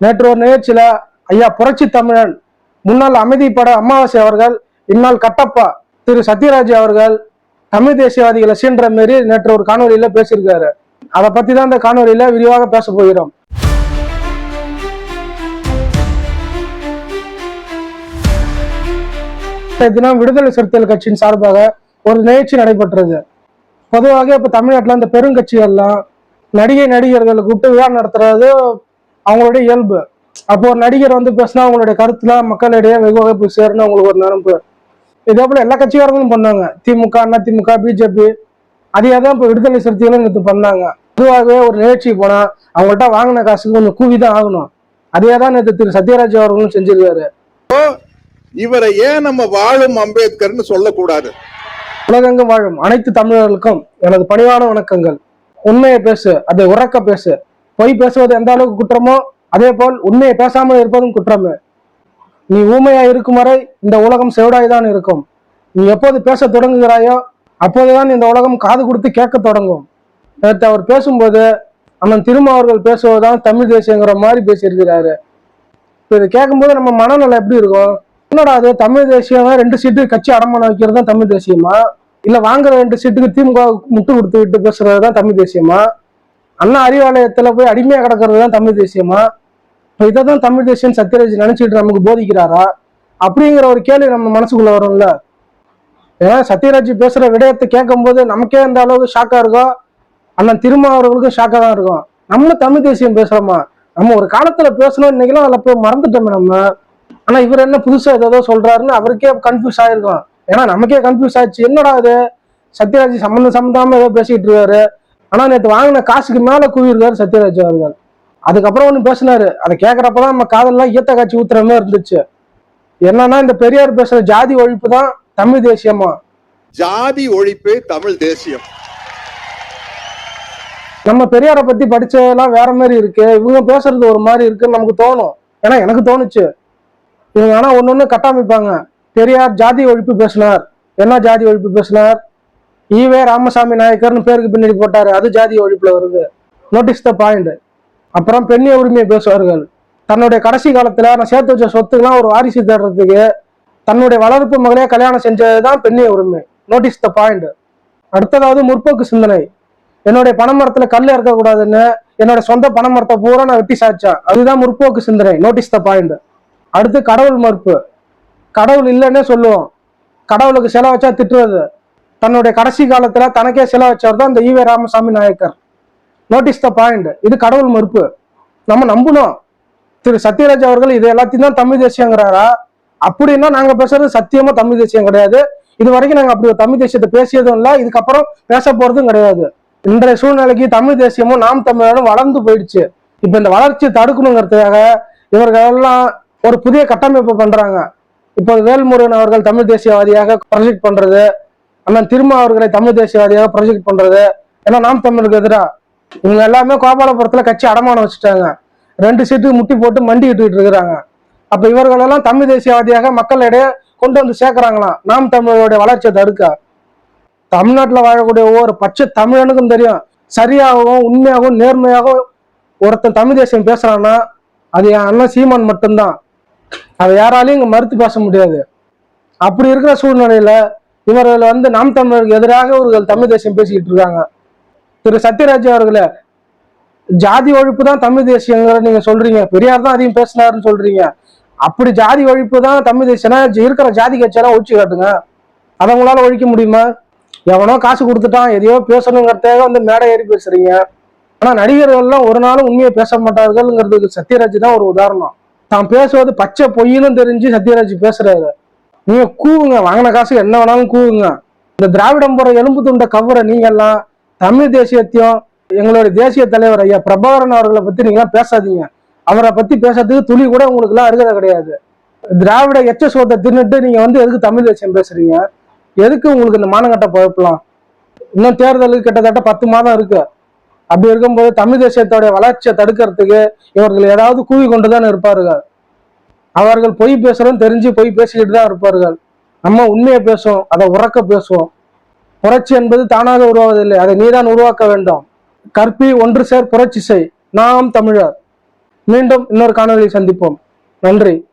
நேற்று ஒரு நிகழ்ச்சியில ஐயா புரட்சி தமிழன் முன்னாள் அமைதிப்பட அமாவாசை அவர்கள் இந்நாள் கட்டப்பா திரு சத்யராஜ் அவர்கள் தமிழ் தேசியவாதிகளை சீன்ற மாரி நேற்று ஒரு காணொலியில பேசியிருக்காரு. அதை பத்தி தான் இந்த காணொலியில விரிவாக பேச போகிறோம். தினம் விடுதலை சிறுத்தைகள் கட்சியின் சார்பாக ஒரு நிகழ்ச்சி நடைபெற்றது. பொதுவாக இப்ப தமிழ்நாட்டுல இந்த பெருங்கட்சிகள்லாம் நடிகை நடிகர்களை கூப்பிட்டு விழா நடத்துறது அவங்களுடைய இயல்பு. அப்போ ஒரு நடிகர் வந்து பேசினா அவங்களுடைய கருத்துலாம் மக்களிடையே வெகுவாக போய் சேரணும் அவங்களுக்கு ஒரு நினைப்பு இதே போல எல்லா கட்சிக்காரங்களும் பண்ணாங்க திமுக அண்ணா திமுக பிஜேபி அதே தான் இப்போ விடுதலை சிறுத்தைகளும் நேற்று பண்ணாங்க. பொதுவாகவே ஒரு நிகழ்ச்சிக்கு போனா அவங்கள்ட்ட வாங்கின காசுக்கு கொஞ்சம் கூவி தான் ஆகணும். அதே தான் நேற்று திரு சத்யராஜ் அவர்களும் செஞ்சிருக்காரு. இவரை ஏன் நம்ம வாழும் அம்பேத்கர்னு சொல்லக்கூடாது? உலகெங்கும் வாழும் அனைத்து தமிழர்களுக்கும் எனது பணிவான வணக்கங்கள். உண்மையை பேசு அதை உறக்க பேசு. பொய் பேசுவது எந்த அளவுக்கு குற்றமோ அதே போல் உண்மையை பேசாமல் இருப்பதும் குற்றமே. நீ ஊமையா இருக்கும் வரை இந்த உலகம் செவிடாய்தான் இருக்கும். நீ எப்போது பேச தொடங்குகிறாயோ அப்போதுதான் இந்த உலகம் காது கொடுத்து கேட்க தொடங்கும். நேற்று அவர் பேசும்போது அண்ணன் திரும்ப அவர்கள் பேசுவதுதான் தமிழ் தேசியங்கிற மாதிரி பேசியிருக்கிறாரு. இப்போ இதை கேட்கும்போது நம்ம மனநிலை எப்படி இருக்கும்? என்னடா அது தமிழ் தேசியம் ரெண்டு சீட்டு கட்சி அடமானம் வைக்கிறது தான் தமிழ் தேசியமா? இல்லை வாங்குற ரெண்டு சீட்டுக்கு திமுக முட்டு கொடுத்து விட்டு பேசுறது தான் தமிழ் தேசியமா? அண்ணா அறிவாலயத்துல போய் அடிமையா கிடக்கிறது தான் தமிழ் தேசியமா? இப்போ இதை தான் தமிழ் தேசியம் சத்யராஜ் நினைச்சிட்டு நமக்கு போதிக்கிறாரா? அப்படிங்கிற ஒரு கேள்வி நம்ம மனசுக்குள்ள வரும்ல. ஏன்னா சத்யராஜ் பேசுற விடயத்தை கேட்கும் போது நமக்கே அந்த அளவுக்கு ஷாக்கா இருக்கும். அண்ணன் திருமா அவர்களுக்கும் ஷாக்கா தான் இருக்கும். நம்ம தமிழ் தேசியம் பேசுறோமா? நம்ம ஒரு காலத்துல பேசணும் இன்னைக்கெல்லாம் அதில் போய் மறந்துட்டோமே நம்ம. ஆனா இவர் என்ன புதுசா ஏதோ சொல்றாருன்னு அவருக்கே கன்ஃபியூஸ் ஆயிருக்கும். ஏன்னா நமக்கே கன்ஃபியூஸ் ஆயிடுச்சு என்னடா இது? சத்யராஜ் சம்மந்தம் சம்மந்தாம ஏதோ பேசிட்டு இருக்காரு. ஆனா நேற்று வாங்கின காசுக்கு மேல கூவியிருக்காரு சத்யராஜ் அவர்கள் அதுக்கப்புறம் ஒன்று பேசினாரு. அதை கேட்கறப்பதான் நம்ம காதெல்லாம் ஈத்த காட்சி ஊத்துற மாதிரி இருந்துச்சு. என்னன்னா இந்த பெரியார் பேசுற ஜாதி ஒழிப்பு தான் தமிழ் தேசியமா? ஜாதி ஒழிப்பே தமிழ் தேசியம். நம்ம பெரியாரை பத்தி படிச்சதெல்லாம் வேற மாதிரி இருக்கு. இவங்க பேசுறது ஒரு மாதிரி இருக்குன்னு நமக்கு தோணும். ஏன்னா எனக்கு தோணுச்சு. இவங்க ஆனா ஒண்ணு கட்டமைப்பாங்க. பெரியார் ஜாதி ஒழிப்பு பேசினார். என்ன ஜாதி ஒழிப்பு பேசினார்? ஈவே ராமசாமி நாயக்கர்னு பேருக்கு பின்னாடி போட்டாரு. அது ஜாதி ஒழிப்புல வருது. நோட்டீஸ் த பாயிண்ட் அப்புறம் பெண்ணிய உரிமையை பேசுவார்கள். தன்னுடைய கடைசி காலத்துல நான் சேர்த்து வச்ச சொத்துக்கெல்லாம் ஒரு வாரிசு தேடுறதுக்கு தன்னுடைய வளர்ப்பு மகனே கல்யாணம் செஞ்சதுதான் பெண்ணிய உரிமை. நோட்டீஸ் த பாயிண்ட் அடுத்ததாவது முற்போக்கு சிந்தனை. என்னுடைய பனைமரத்துல கல் இறக்கக்கூடாதுன்னு என்னோட சொந்த பனைமரத்தை பூரா நான் வெட்டி சாய்ச்சேன். அதுதான் முற்போக்கு சிந்தனை. நோட்டீஸ் த பாயிண்ட் அடுத்து கடவுள் மறுப்பு. கடவுள் இல்லைன்னே சொல்லுவோம். கடவுளுக்கு சிலை வச்சா திட்டுறது. தன்னுடைய கடைசி காலத்துல தனக்கே சிலை வச்சவர் தான் இந்த EV Ramasamy Naicker. Notice the point இது கடவுள் மறுப்பு. நம்ம நம்பணும். திரு சத்யராஜ் அவர்கள் இது எல்லாத்தையும் தான் தமிழ் தேசியங்கிறாரா? அப்படின்னா நாங்க பேசுறது சத்தியமா தமிழ் தேசியம் கிடையாது. இது வரைக்கும் நாங்க அப்படி ஒரு தமிழ் தேசியத்தை பேசியதும் இல்லை. இதுக்கப்புறம் பேச போறதும் கிடையாது. இன்றைய சூழ்நிலைக்கு தமிழ் தேசியமும் நாம் தமிழரும் வளர்ந்து போயிடுச்சு. இப்ப இந்த வளர்ச்சியை தடுக்கணுங்கிறதுக்காக இவர்கள் எல்லாம் ஒரு புதிய கட்டமைப்பு பண்றாங்க. இப்போ வேல்முருகன் அவர்கள் தமிழ் தேசியவாதியாக ப்ரொஜெக்ட் பண்றது அண்ணன் திருமா அவர்களை தமிழ் தேசியவாதியாக ப்ரொஜெக்ட் பண்றது. ஏன்னா நாம் தமிழுக்கு எதிராக இவங்க எல்லாமே கோபாலபுரத்துல கட்சி அடமானம் வச்சுட்டாங்க. ரெண்டு சீட்டு முட்டி போட்டு மண்டிக்கிட்டு இருக்கிறாங்க. அப்ப இவர்களெல்லாம் தமிழ் தேசியவாதியாக மக்களிடையே கொண்டு வந்து சேர்க்கிறாங்களாம். நாம் தமிழருடைய வளர்ச்சியை தடுக்க. தமிழ்நாட்டில் வாழக்கூடிய ஒவ்வொரு பச்சை தமிழனுக்கும் தெரியும். சரியாகவும் உண்மையாகவும் நேர்மையாகவும் ஒருத்தன் தமிழ் தேசியம் பேசுறான்னா அது என் அண்ணன் சீமான் மட்டும்தான். அதை யாராலையும் இங்க மறுத்து பேச முடியாது. அப்படி இருக்கிற சூழ்நிலையில இவர்கள் வந்து நாம் தமிழருக்கு எதிராக இவர்கள் தமிழ் தேசியம் பேசிக்கிட்டு இருக்காங்க. திரு சத்யராஜ் அவர்களே ஜாதி ஒழிப்பு தான் தமிழ் தேசியங்கிற நீங்க சொல்றீங்க. பெரியார் தான் அதையும் பேசினாருன்னு சொல்றீங்க. அப்படி ஜாதி ஒழிப்பு தான் தமிழ் தேசியம்னா இருக்கிற ஜாதி கட்சியெல்லாம் ஒழிச்சு காட்டுங்க. அதை உங்களால ஒழிக்க முடியுமா? எவனோ காசு கொடுத்துட்டான் எதையோ பேசணுங்கிறதுக்காக வந்து மேடை ஏறி பேசுறீங்க. ஆனா நடிகர்கள்லாம் ஒரு நாளும் உண்மையை பேச மாட்டார்கள்ங்கிறதுக்கு சத்யராஜ் தான் ஒரு உதாரணம். தான் பேசுவது பச்சை பொய்யிலும் தெரிஞ்சு சத்யராஜ் பேசுறாரு. நீங்க கூவுங்க வாங்கின காசு என்ன வேணாலும் கூவுங்க. இந்த திராவிடம் போற எலும்பு துண்ட கவர நீங்க எல்லாம் தமிழ் தேசியத்தையும் எங்களுடைய தேசிய தலைவர் ஐயா பிரபாகரன் அவர்களை பத்தி நீங்க எல்லாம் பேசாதீங்க. அவரை பத்தி பேசுறதுக்கு துளி கூட உங்களுக்கு எல்லாம் அருகதை கிடையாது. திராவிட எச்ச சோத்தை தின்னுட்டு நீங்க வந்து எதுக்கு தமிழ் தேசியம் பேசுறீங்க? எதுக்கு உங்களுக்கு இந்த மானங்கட்ட பழப்பலாம் இன்னும் தேர்தலுக்கு கிட்டத்தட்ட பத்து மாதம் இருக்கு. அப்படி இருக்கும்போது தமிழ் தேசியத்தோடைய வளர்ச்சியை தடுக்கிறதுக்கு இவர்கள் ஏதாவது கூவி கொண்டுதான் இருப்பார்கள். அவர்கள் பொய் பேசுறோம் தெரிஞ்சு பொய் பேசிக்கிட்டு தான் இருப்பார்கள். நம்ம உண்மையை பேசுவோம் அதை உறக்க பேசுவோம். புரட்சி என்பது தானாக உருவாவதில்லை. அதை நீதான் உருவாக்க வேண்டும். கற்பி ஒன்று சேர் புரட்சி செய். நாம் தமிழர். மீண்டும் இன்னொரு காணொலியை சந்திப்போம். நன்றி.